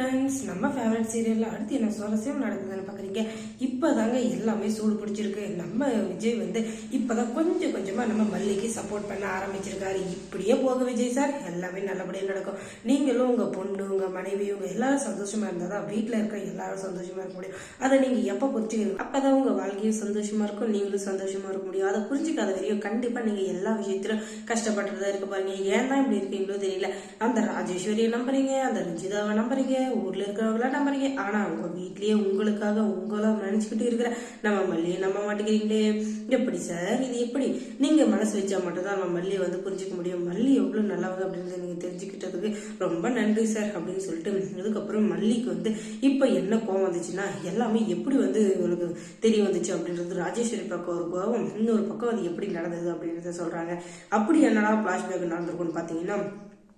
Friends நம்ம favourite சீரியலில் அடுத்து என்ன சுவாரஸ்யம் நடக்குதுன்னு பார்க்குறீங்க இப்போ தாங்க எல்லாமே சூடு பிடிச்சிருக்கு. நம்ம விஜய் வந்து இப்போ தான் கொஞ்சம் கொஞ்சமாக நம்ம மல்லிக்கு சப்போர்ட் பண்ண ஆரம்பிச்சிருக்காரு. இப்படியே போக விஜய் சார் எல்லாமே நல்லபடியாக நடக்கும். நீங்களும் உங்கள் பொண்ணு உங்கள் மனைவி உங்கள் எல்லாரும் சந்தோஷமாக இருந்தால் தான் வீட்டில் இருக்கிற எல்லாரும் சந்தோஷமாக இருக்க முடியும். அதை நீங்கள் எப்போ புரிஞ்சுக்கணும் அப்போ தான் உங்கள் வாழ்க்கையும் சந்தோஷமாக இருக்கும். நீங்களும் சந்தோஷமாக இருக்க முடியும். அதை புரிஞ்சுக்காத வரையும் கண்டிப்பாக நீங்கள் எல்லா விஷயத்திலும் கஷ்டப்பட்டுறதா தான் இருக்க பாருங்க ஏன் தான் இப்படி இருக்கீங்களோ தெரியல. அந்த ராஜேஸ்வரியை நம்புறீங்க அந்த ரஞ்சிதாவை நம்புறீங்க ஊர்ல இருக்கிறவங்களா நம்புறீங்க ஆனா அவங்க வீட்லயே உங்களுக்காக உங்கள நினைச்சுக்கிட்டு இருக்கிற நம்ம மல்லியை நம்ப மாட்டேங்கிறீங்களே. எப்படி சார்? இது எப்படி? நீங்க மனசு வச்சா மட்டும் தான் நம்ம மல்லியை வந்து புரிஞ்சுக்க முடியும். மல்லி எவ்வளவு நல்லவங்க அப்படின்றத நீங்க தெரிஞ்சுக்கிட்டதுக்கு ரொம்ப நன்றி சார் அப்படின்னு சொல்லிட்டு அதுக்கப்புறம் மல்லிக்கு வந்து இப்ப என்ன கோவம் வந்துச்சுன்னா எல்லாமே எப்படி வந்து உங்களுக்கு தெரிய வந்துச்சு அப்படின்றது ராஜேஸ்வரி பக்கம் ஒரு கோவம் இன்னொரு பக்கம் அது எப்படி நடந்தது அப்படின்றத சொல்றாங்க. அப்படி என்னடா பிளாஷ்பேக் நடந்திருக்கும்னு பாத்தீங்கன்னா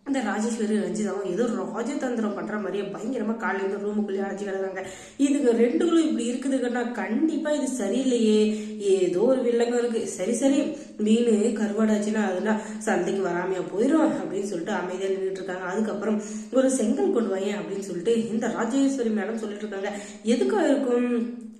அந்த ராஜேஸ்வரி ரஞ்சிதாவும் ஏதோ ராஜதந்திரம் பண்ற மாதிரியே பயங்கரமா காலையில இருந்து ரூமுக்குள்ளே அடைச்சு இதுக்கு ரெண்டுகளும் இப்படி இருக்குதுன்னா கண்டிப்பா இது சரியில்லையே. ஏதோ ஒரு வில்லங்கம் இருக்கு. சரி சரி மீன் கருவாடாச்சுன்னா அதெல்லாம் சந்தைக்கு வராமையா போயிடும் அப்படின்னு சொல்லிட்டு அமைதியா நின்றுட்டு இருக்காங்க. அதுக்கப்புறம் ஒரு செங்கல் கொண்டு வாங்க அப்படின்னு சொல்லிட்டு இந்த ராஜேஸ்வரி மேடம் சொல்லிட்டு இருக்காங்க. எதுக்கா இருக்கும்?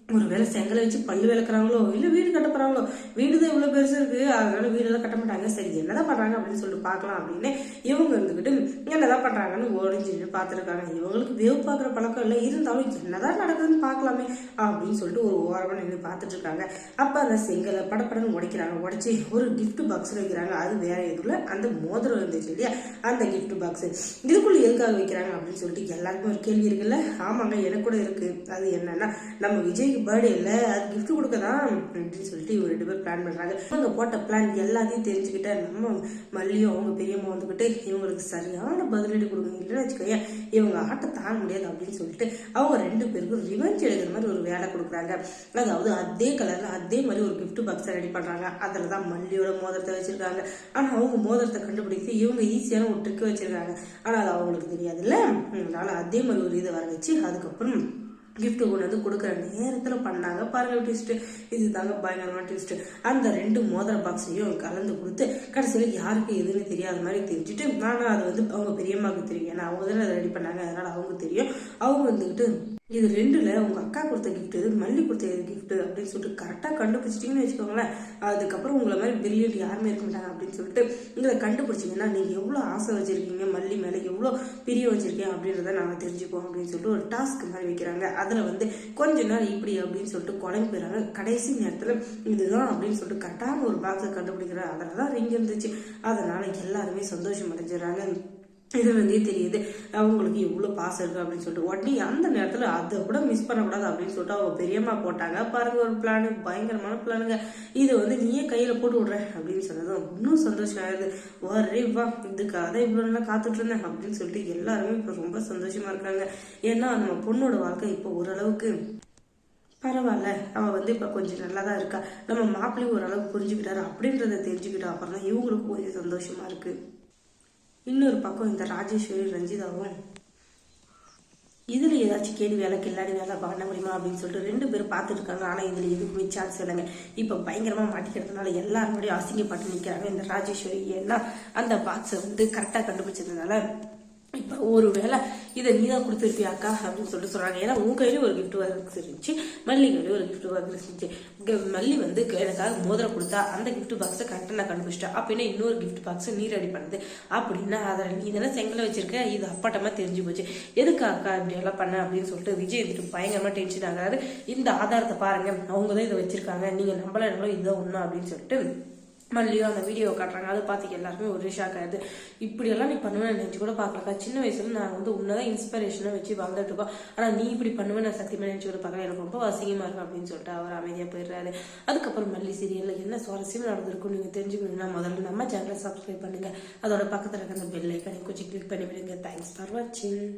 ஒருவேளை செங்கலை வச்சு பல்லு விளக்குறாங்களோ இல்ல வீடு கட்ட போறாங்களோ வீடு தான் இவ்வளவு பெருசு இருக்கு அதனால வீடெல்லாம் கட்ட மாட்டாங்க. சரி என்னதான் பண்றாங்க அப்படின்னு சொல்லிட்டு பார்க்கலாம் அப்படின்னு இவங்க இருந்துகிட்டு என்னதான் பண்றாங்கன்னு ஓடிஞ்சுட்டு பார்த்துருக்காங்க. இவங்களுக்கு வேவு பார்க்குற பழக்கம் இல்லை. இருந்தாலும் என்னதான் நடக்குதுன்னு பார்க்கலாமே அப்படின்னு சொல்லிட்டு ஒரு ஓரமாக நின்று பார்த்துட்டு இருக்காங்க. அப்போ அந்த செங்கலை படப்படன்னு உடைக்கிறாங்க. உடைச்சி ஒரு கிஃப்ட் பாக்ஸ் வைக்கிறாங்க. அது வேற எதுல அந்த மோதிரம் இருந்துச்சு இல்லையா? அந்த கிஃப்ட் பாக்ஸ் இதுக்குள்ள எதுக்காக வைக்கிறாங்க அப்படின்னு சொல்லிட்டு எல்லாருக்கும் ஒரு கேள்வி இருக்குல்ல? ஆமாங்க எனக்கு கூட இருக்கு. அது என்னன்னா நம்ம விஜய்க்கு பர்த்டே இல்லை. அது கிஃப்ட் கொடுக்க தான் அப்படின்னு சொல்லிட்டு இவங்க ரெண்டு பேர் பிளான் பண்றாங்க. இவங்க போட்ட பிளான் எல்லாத்தையும் தெரிஞ்சுக்கிட்ட நம்ம மல்லியும் அவங்க பெரியம்மா வந்துக்கிட்டு இவங்களுக்கு சரியான பதிலடி கொடுங்க. இல்லைன்னு வச்சுக்கோங்க இவங்க ஆட்டை தாங்க முடியாது அப்படின்னு சொல்லிட்டு அவங்க ரெண்டு பேருக்கும் ரிவெஞ்ச் எடுக்கிற மாதிரி ஒரு வேலை கொடுக்குறாங்க. அதாவது அதே கலரில் அதே மாதிரி ஒரு கிஃப்ட் பாக்ஸை ரெடி பண்ணுறாங்க அதில் தான் மல்லியோட மோதிரத்தை வச்சுருக்காங்க. ஆனால் அவங்க மோதிரத்தை கண்டுபிடித்து இவங்க ஈஸியான ஒரு ட்ரிக் வச்சுருக்காங்க. ஆனால் அது அவங்களுக்கு தெரியாதுல்ல? அதனால் அதே மாதிரி ஒரு இதை வர வச்சு அதுக்கப்புறம் கிஃப்ட்டு கொண்டு வந்து கொடுக்குற நேரத்தில் பண்ணாங்க பாருங்க ட்விஸ்ட் இது தாங்க பயங்கரமான ட்விஸ்ட் அந்த ரெண்டு மோதிர பாக்ஸையும் கலந்து கொடுத்து கடைசியில் யாருக்கு எதுன்னு தெரியாத மாதிரி தெரிஞ்சுட்டு ஆனால் அது வந்து அவங்க பெரியம்மாவுக்கு தெரியும். ஏன்னா அவங்க தானே அதை ரெடி பண்ணாங்க. அதனால் அவங்க தெரியும். அவங்க வந்துக்கிட்டு இது ரெண்டுல உங்க அக்கா கொடுத்த கிஃப்ட் இது மல்லி கொடுத்த கிஃப்ட் அப்படின்னு சொல்லிட்டு கரெக்டாக கண்டுபிடிச்சிட்டிங்கன்னு வச்சுக்கோங்களேன். அதுக்கப்புறம் உங்களை மாதிரி பிரில்லியன்ட் யாருமே இருக்க மாட்டாங்க அப்படின்னு சொல்லிட்டு இதை கண்டுபிடிச்சிங்கன்னா நீங்கள் எவ்வளோ ஆசை வச்சிருக்கீங்க? மல்லி மேலே எவ்வளோ பிரிய வச்சிருக்கீங்க அப்படின்றத நாங்கள் தெரிஞ்சுப்போம் அப்படின்னு சொல்லிட்டு ஒரு டாஸ்க் மாதிரி வைக்கிறாங்க. அதில் வந்து கொஞ்ச நாள் இப்படி அப்படின்னு சொல்லிட்டு குழம்பு போயிடறாங்க. கடைசி நேரத்தில் இதுதான் அப்படின்னு சொல்லிட்டு கரெக்டான ஒரு பாக்ஸை கண்டுபிடிக்கிறாங்க அதில் தான் ரிங் இருந்துச்சு. அதனால் எல்லாருமே சந்தோஷம் அடைஞ்சிடறாங்க. இது வந்து தெரியுது. அவங்களுக்கு இவ்வளோ பாசம் இருக்கு அப்படின்னு சொல்லிட்டு. உடனே அந்த நேரத்தில் அதை கூட மிஸ் பண்ணக்கூடாது அப்படின்னு சொல்லிட்டு அவங்க பெரியம்மா போட்டாங்க. பாருங்க ஒரு பிளானு பயங்கரமான பிளானுங்க இது வந்து நீயே கையில் போட்டு விடுற அப்படின்னு சொன்னதும் இன்னும் சந்தோஷம் ஆயிடுது. வரே வா இதுக்காக தான் இவ்வளோ நல்லா காத்துட்டு இருந்தேன் அப்படின்னு சொல்லிட்டு எல்லாருமே இப்போ ரொம்ப சந்தோஷமா இருக்காங்க. ஏன்னா நம்ம பொண்ணோட வாழ்க்கை இப்போ ஓரளவுக்கு பரவாயில்ல. அவள் வந்து இப்போ கொஞ்சம் நல்லா தான் இருக்கா. நம்ம மாப்பிள்ளையும் ஓரளவுக்கு புரிஞ்சுக்கிட்டாரு. அப்படின்றத தெரிஞ்சுக்கிட்டா அப்புறம் தான் இவங்களுக்கும் கொஞ்சம் சந்தோஷமா இருக்குது இன்னொரு பக்கம் இந்த ராஜேஸ்வரி ரஞ்சிதாவும் இதுல ஏதாச்சும் கேடு வேலை கில்லாடி வேலை பண்ண முடியுமா அப்படின்னு சொல்லிட்டு ரெண்டு பேரும் பார்த்துட்டு இருக்காங்க. ஆனா இதுல எதுக்குமே சான்ஸ் இல்லைங்க. இப்ப பயங்கரமா மாட்டிக்கிறதுனால எல்லாருமே அசிங்கப்பட்டு நிக்கிறாங்க. இந்த ராஜேஸ்வரி ஏன்னா அந்த பாக்ஸை வந்து கரெக்டா கண்டுபிடிச்சதுனால இப்போ ஒரு வேளை இதை நீ தான் கொடுத்துருப்பியாக்கா அப்படின்னு சொல்லிட்டு சொல்கிறாங்க ஏன்னா உன் கையில ஒரு கிஃப்ட் ஒர்க் இருந்துச்சு. மல்லி கையிலேயும் ஒரு கிஃப்ட் ஒர்க் இருந்துச்சு. மல்லி வந்து எனக்காக மோதிரம் கொடுத்தா அந்த கிஃப்ட் பாக்ஸை கரெக்டாக நான் கண்டுபிடிச்சிட்டா. அப்படின்னா இன்னொரு கிஃப்ட் பாக்ஸை நீ ரெடி பண்ணுது. அப்படின்னா அதில் நீ தானே செங்கலை வச்சிருக்க. இது அப்பட்டமா தெரிஞ்சு போச்சு. எதுக்கு அக்கா இப்படி எல்லாம் பண்ண அப்படின்னு சொல்லிட்டு விஜய் வந்துட்டு பயங்கரமாக டென்ஷன் ஆகிறாரு. இந்த ஆதாரத்தை பாருங்க. அவங்க தான் இதை வச்சிருக்காங்க. நீங்கள் நம்மளோ இதுதான் ஒன்றும் அப்படின்னு சொல்லிட்டு மல்லியோ அந்த வீடியோ காட்டுறாங்க. அதை பார்த்து எல்லாருமே ஒரு ஷாக் ஆகுது இப்படியெல்லாம் நீ பண்ணுவேன்னு நினச்சி கூட பார்க்கலக்கா. சின்ன வயசுல நான் வந்து உன்னதான் இன்ஸ்பிரேஷனாக வச்சு வளர்ந்துட்டு இருக்கோம். ஆனால் நீ இப்படி பண்ணுவேன் நான் சத்தியமாக நினச்சி கூட பார்க்கல. எனக்கு ரொம்ப அசிங்கமாக இருக்கும் அப்படின்னு சொல்லிட்டு அவர் அமைதியாக போயிடுறாரு. அதுக்கப்புறம் மல்லி சீரியலில் என்ன சுவாரஸ்யம் நடந்திருக்கும் நீங்கள் தெரிஞ்சுக்கணும்னா முதல்ல நம்ம சேனலை சப்ஸ்கிரைப் பண்ணுங்கள் அதோட பக்கத்தில் இருக்க அந்த பெல் ஐக்கனை கொஞ்சம் கிளிக் பண்ணி விடுங்க தேங்க்ஸ் ஃபார் வாட்சிங்